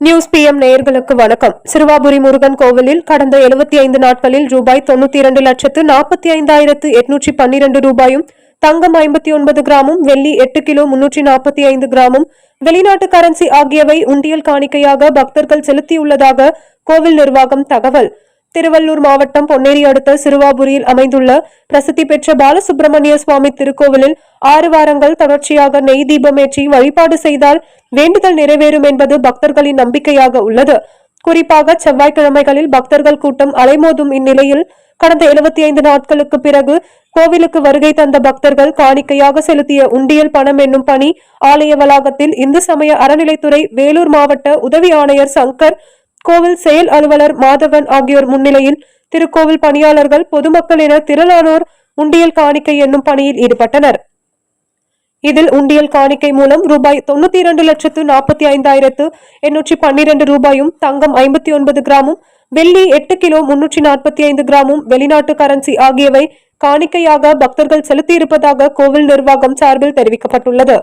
News PM நேயர்களுக்கு வணக்கம். சிறுவாபுரி முருகன் கோவிலில் கடந்த 75 ஐந்து நாட்களில் ரூபாய் தொண்ணூத்தி இரண்டு லட்சத்து நாற்பத்தி ஐந்தாயிரத்து எட்நூற்றி பன்னிரண்டு ரூபாயும் தங்கம் ஐம்பத்தி ஒன்பது கிராமும் வெள்ளி எட்டு கிலோ முன்னூற்றி நாற்பத்தி ஐந்து கிராமும் வெளிநாட்டு கரன்சி ஆகியவை உண்டியல் காணிக்கையாக பக்தர்கள் செலுத்தியுள்ளதாக கோவில் நிர்வாகம் தகவல். திருவள்ளூர் மாவட்டம் பொன்னேரி அடுத்த சிறுவாபுரியில் அமைந்துள்ள பிரசித்தி பெற்ற பாலசுப்பிரமணிய சுவாமி திருக்கோவிலில் ஆறு வாரங்கள் தொடர்ச்சியாக நெய் தீபமேற்றி வழிபாடு செய்தால் வேண்டுதல் நிறைவேறும் என்பது பக்தர்களின் நம்பிக்கையாக உள்ளது. குறிப்பாக செவ்வாய்க்கிழமைகளில் பக்தர்கள் கூட்டம் அலைமோதும் இந்நிலையில் கடந்த 75 ஐந்து நாட்களுக்கு பிறகு கோவிலுக்கு வருகை தந்த பக்தர்கள் காணிக்கையாக செலுத்திய உண்டியல் பணம் என்னும் பணி ஆலய வளாகத்தில் இந்து சமய அறநிலைத்துறை வேலூர் மாவட்ட உதவி ஆணையர் சங்கர் கோவில் செயல் அலுவலர் மாதவன் ஆகியோர் முன்னிலையில் திருக்கோவில் பணியாளர்கள் பொதுமக்கள் என திரளானோர் உண்டியல் காணிக்கை என்னும் பணியில் ஈடுபட்டனர். இதில் உண்டியல் காணிக்கை மூலம் ரூபாய் தொண்ணூத்தி இரண்டு லட்சத்து நாற்பத்தி ஐந்தாயிரத்து எண்ணூற்றி பன்னிரண்டு ரூபாயும் தங்கம் ஐம்பத்தி ஒன்பது கிராமும் வெள்ளி எட்டு கிலோ முன்னூற்றி நாற்பத்தி ஐந்து கிராமும் வெளிநாட்டு கரன்சி ஆகியவை காணிக்கையாக பக்தர்கள் செலுத்தியிருப்பதாக கோவில் நிர்வாகம் சார்பில் தெரிவிக்கப்பட்டுள்ளது.